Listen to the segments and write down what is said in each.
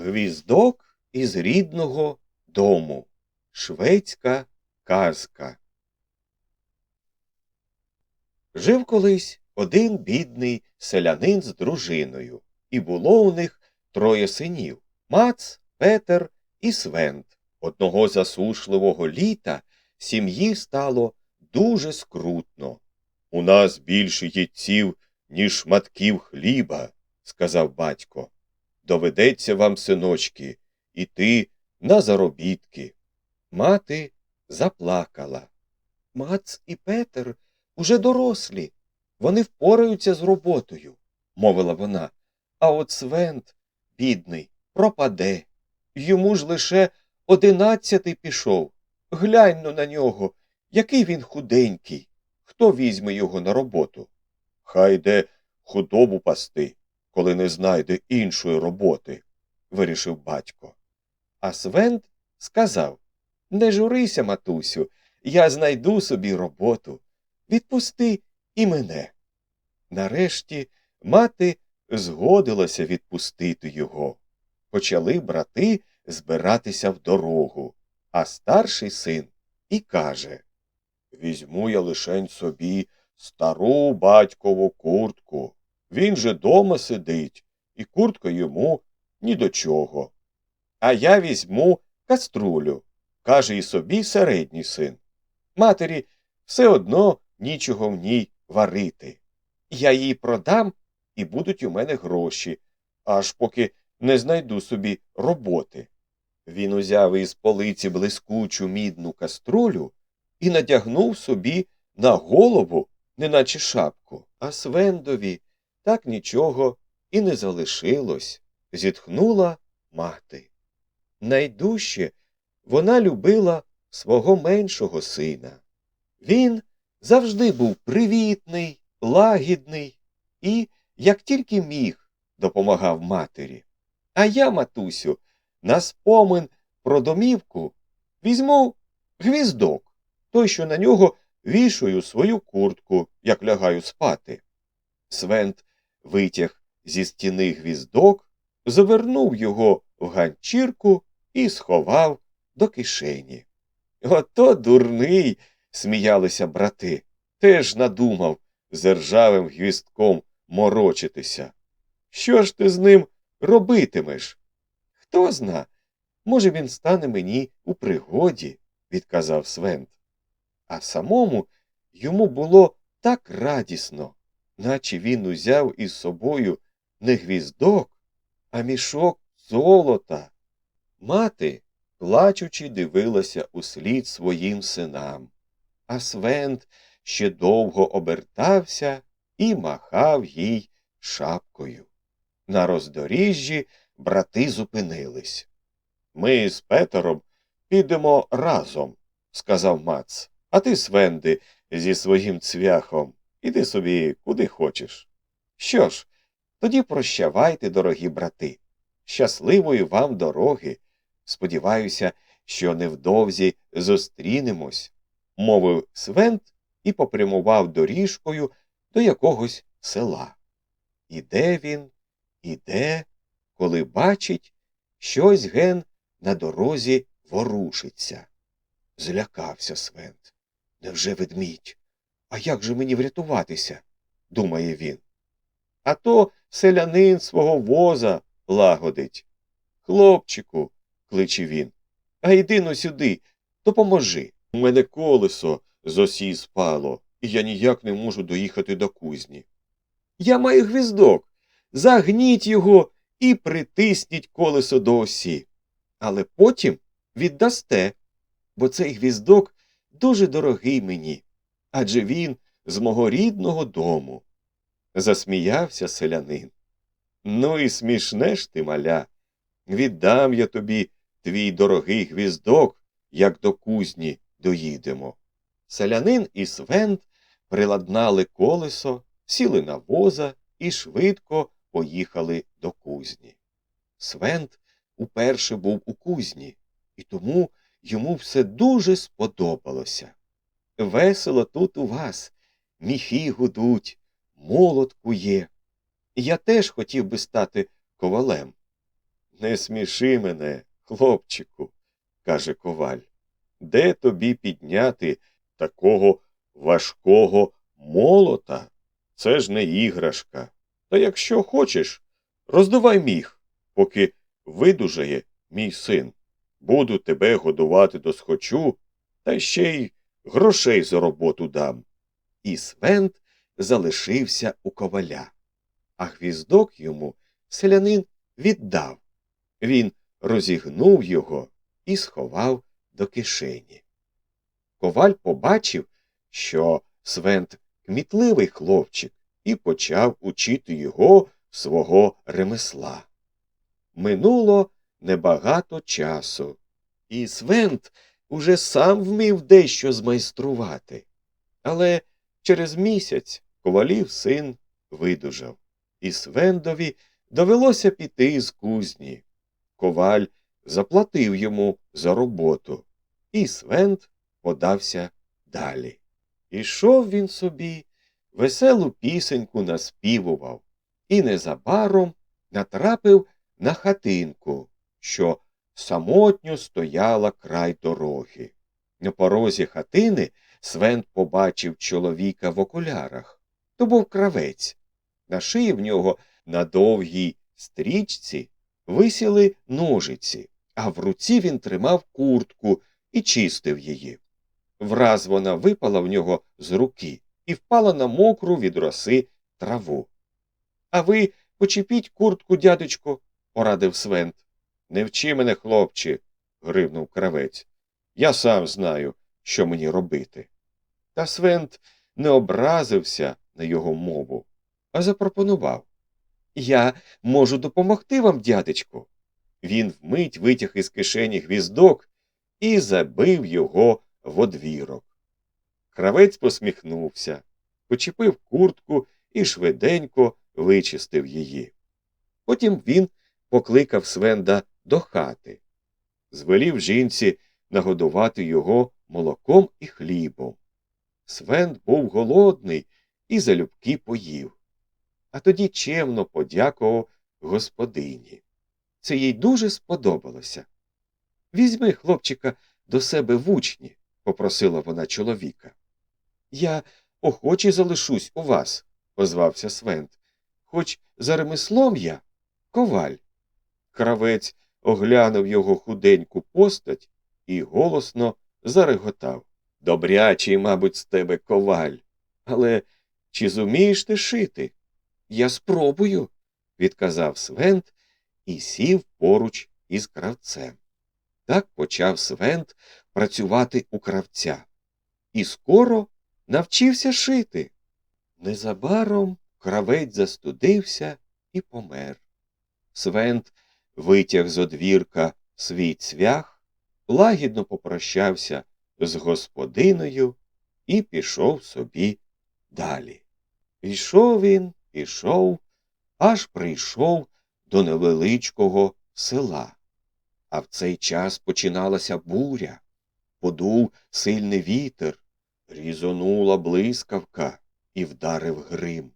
Гвіздок із рідного дому. Шведська казка. Жив колись один бідний селянин з дружиною, і було у них троє синів Мац, Петер і Свент. Одного засушливого літа сім'ї стало дуже скрутно. У нас більше їдців, ніж шматків хліба, сказав батько. Доведеться вам, синочки, іти на заробітки. Мати заплакала. Мац і Петер уже дорослі. Вони впораються з роботою, мовила вона. А от Свент, бідний, пропаде. Йому ж лише одинадцятий пішов. Глянь но на нього, який він худенький. Хто візьме його на роботу? Хай йде худобу пасти, коли не знайде іншої роботи, вирішив батько. А Свент сказав Не журися, матусю, я знайду собі роботу. Відпусти і мене. Нарешті мати згодилася відпустити його. Почали брати збиратися в дорогу, а старший син і каже Візьму я лишень собі стару батькову куртку. Він же дома сидить, і куртка йому ні до чого. А я візьму каструлю, каже і собі середній син. Матері все одно нічого в ній варити. Я її продам, і будуть у мене гроші, аж поки не знайду собі роботи. Він узяв із полиці блискучу мідну каструлю і надягнув собі на голову, неначе шапку, а Свендові так нічого і не залишилось, зітхнула мати. Найдужче вона любила свого меншого сина. Він завжди був привітний, лагідний і, як тільки міг, допомагав матері. А я, матусю, на спомин про домівку візьму гвіздок, той, що на нього вішую свою куртку, як лягаю спати. Свент витяг зі стіни гвіздок, завернув його в ганчірку і сховав до кишені. Ото дурний, сміялися брати, теж надумав з ржавим гвістком морочитися. Що ж ти з ним робитимеш? Хто зна, може, він стане мені у пригоді, відказав Свент. А самому йому було так радісно, наче він узяв із собою не гвіздок, а мішок золота. Мати, плачучи, дивилася услід своїм синам, а Свент ще довго обертався і махав їй шапкою. На роздоріжжі брати зупинились. Ми з Петером підемо разом, сказав Мац, а ти, Свенди, зі своїм цвяхом, іди собі куди хочеш. Що ж, тоді прощавайте, дорогі брати. Щасливої вам дороги. Сподіваюся, що невдовзі зустрінемось, мовив Свент і попрямував доріжкою до якогось села. Іде він, іде, коли бачить, щось ген на дорозі ворушиться. Злякався Свент. Невже ведмідь? А як же мені врятуватися? думає він. А то селянин свого воза лагодить. Хлопчику, кличе він, а йди но сюди, допоможи. У мене колесо з осі спало, і я ніяк не можу доїхати до кузні. Я маю гвіздок. Загніть його і притисніть колесо до осі. Але потім віддасте, бо цей гвіздок дуже дорогий мені, адже він з мого рідного дому. Засміявся селянин. Ну і смішне ж ти, маля. Віддам я тобі твій дорогий гвіздок, як до кузні доїдемо. Селянин і Свент приладнали колесо, сіли на воза і швидко поїхали до кузні. Свент уперше був у кузні, і тому йому все дуже сподобалося. Весело тут у вас, міхи гудуть, молот кує. Я теж хотів би стати ковалем. Не сміши мене, хлопчику, каже коваль. Де тобі підняти такого важкого молота? Це ж не іграшка. Та якщо хочеш, роздувай міг, поки видужає мій син. Буду тебе годувати досхочу, та ще й грошей за роботу дам. І Свент залишився у коваля, а гвіздок йому селянин віддав. Він розігнув його і сховав до кишені. Коваль побачив, що Свент кмітливий хлопчик, і почав учити його свого ремесла. Минуло небагато часу, і Свент уже сам вмів дещо змайструвати. Але через місяць ковалів син видужав, і Свендові довелося піти з кузні. Коваль заплатив йому за роботу, і Свент подався далі. Ішов він собі, веселу пісеньку наспівував, і незабаром натрапив на хатинку, що самотньо стояла край дороги. На порозі хатини Свент побачив чоловіка в окулярах. То був кравець. На шиї в нього на довгій стрічці висіли ножиці, а в руці він тримав куртку і чистив її. Враз вона випала в нього з руки і впала на мокру від роси траву. А ви почепіть куртку, дядечко, порадив Свент. Не вчи мене, хлопче, гривнув кравець. Я сам знаю, що мені робити. Та Свент не образився на його мову, а запропонував. Я можу допомогти вам, дядечко. Він вмить витяг із кишені гвіздок і забив його в одвірок. Кравець посміхнувся, почепив куртку і швиденько вичистив її. Потім він покликав Свенда до хати, звелів жінці нагодувати його молоком і хлібом. Свенд був голодний і залюбки поїв, а тоді чемно подякував господині. Це їй дуже сподобалося. Візьми, хлопчика, до себе в учні, попросила вона чоловіка. Я охоче залишусь у вас, озвався Свент. Хоч за ремеслом я коваль. Кравець оглянув його худеньку постать і голосно зареготав. Добрячий, мабуть, з тебе коваль. Але чи зумієш ти шити? Я спробую, відказав Свент і сів поруч із кравцем. Так почав Свент працювати у кравця. І скоро навчився шити. Незабаром кравець застудився і помер. Свент витяг з одвірка свій цвях, лагідно попрощався з господиною і пішов собі далі. Ішов він, ішов, аж прийшов до невеличкого села. А в цей час починалася буря, подув сильний вітер, різонула блискавка і вдарив грим.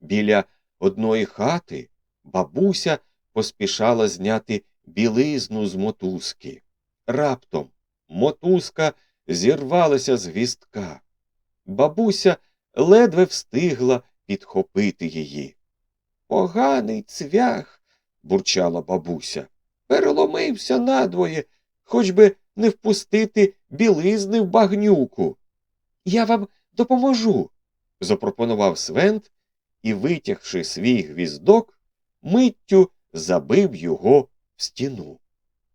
Біля одної хати бабуся поспішала зняти білизну з мотузки. Раптом мотузка зірвалася з гвістка. Бабуся ледве встигла підхопити її. Поганий цвях, бурчала бабуся, переломився надвоє, хоч би не впустити білизни в багнюку. Я вам допоможу, запропонував Свент і, витягши свій гвіздок, миттю забив його в стіну.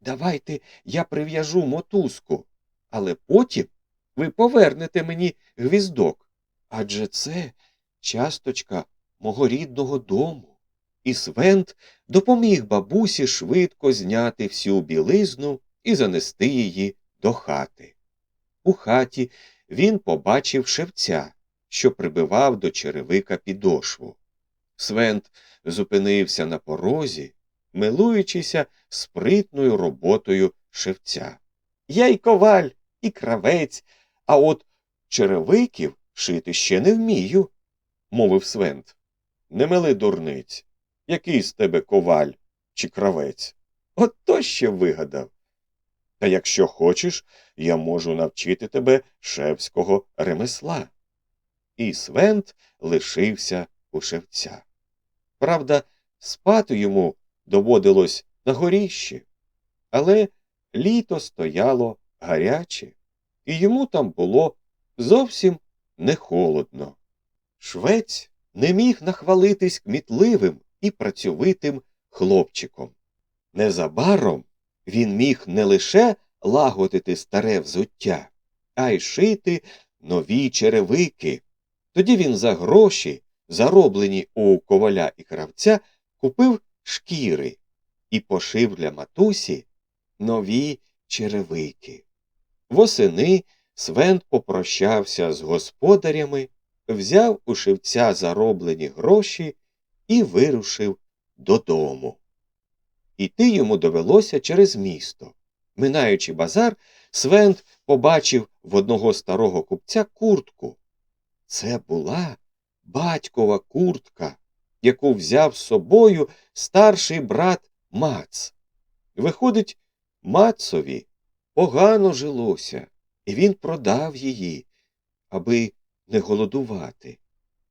Давайте я прив'яжу мотузку, але потім ви повернете мені гвіздок. Адже це часточка мого рідного дому. І Свент допоміг бабусі швидко зняти всю білизну і занести її до хати. У хаті він побачив шевця, що прибивав до черевика підошву. Свент зупинився на порозі, милуючися спритною роботою шевця. Я й коваль, і кравець, а от черевиків шити ще не вмію, мовив Свент. Не мили дурниць. Який з тебе коваль чи кравець? От то ще вигадав. Та якщо хочеш, я можу навчити тебе шевського ремесла. І Свент лишився у шевця. Правда, спати йому доводилось на горіщі, але літо стояло гаряче, і йому там було зовсім не холодно. Швець не міг нахвалитись кмітливим і працьовитим хлопчиком. Незабаром він міг не лише лагодити старе взуття, а й шити нові черевики. Тоді він за гроші, зароблені у коваля і кравця, купив шкіри і пошив для матусі нові черевики. Восени Свен попрощався з господарями, взяв у шивця зароблені гроші і вирушив додому. Іти йому довелося через місто. Минаючи базар, Свент побачив в одного старого купця куртку. Це була батькова куртка, яку взяв з собою старший брат Мац. Виходить, Мацові погано жилося, і він продав її, аби не голодувати.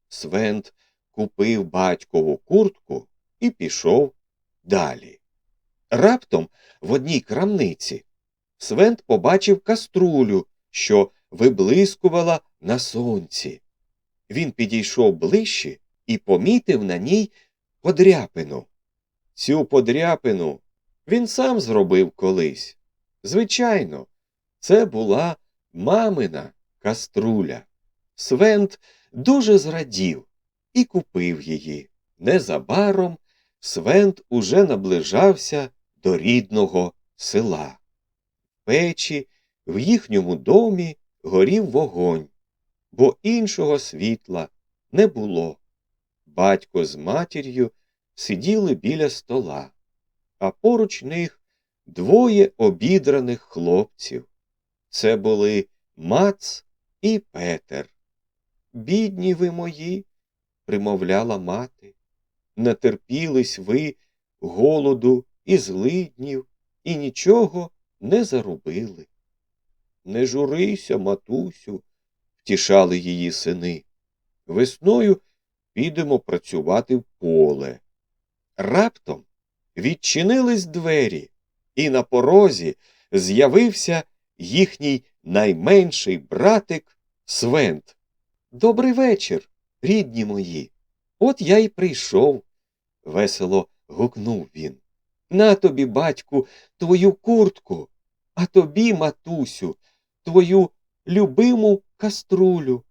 Свент купив батькову куртку і пішов далі. Раптом в одній крамниці Свент побачив каструлю, що виблискувала на сонці. Він підійшов ближче і помітив на ній подряпину. Цю подряпину він сам зробив колись. Звичайно, це була мамина каструля. Свент дуже зрадів і купив її. Незабаром Свент уже наближався до рідного села. В печі в їхньому домі горів вогонь, бо іншого світла не було. Батько з матір'ю сиділи біля стола, а поруч них двоє обідраних хлопців. Це були Мац і Петер. Бідні ви мої, примовляла мати, натерпілись ви голоду і злиднів, і нічого не заробили. Не журися, матусю, втішали її сини. Весною підемо працювати в поле. Раптом відчинились двері, і на порозі з'явився їхній найменший братик Свент. Добрий вечір, рідні мої. От я й прийшов, весело гукнув він. На тобі, батьку, твою куртку, а тобі, матусю, твою любиму каструлю.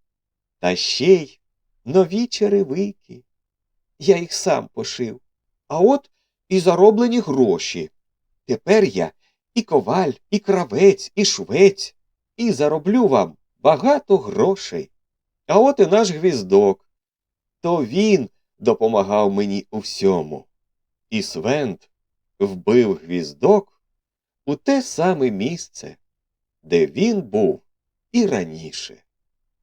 Та ще й нові черевики. Я їх сам пошив. А от і зароблені гроші. Тепер я і коваль, і кравець, і швець, і зароблю вам багато грошей. А от і наш гвіздок. То він допомагав мені у всьому. І Свент вбив гвіздок у те саме місце, де він був і раніше.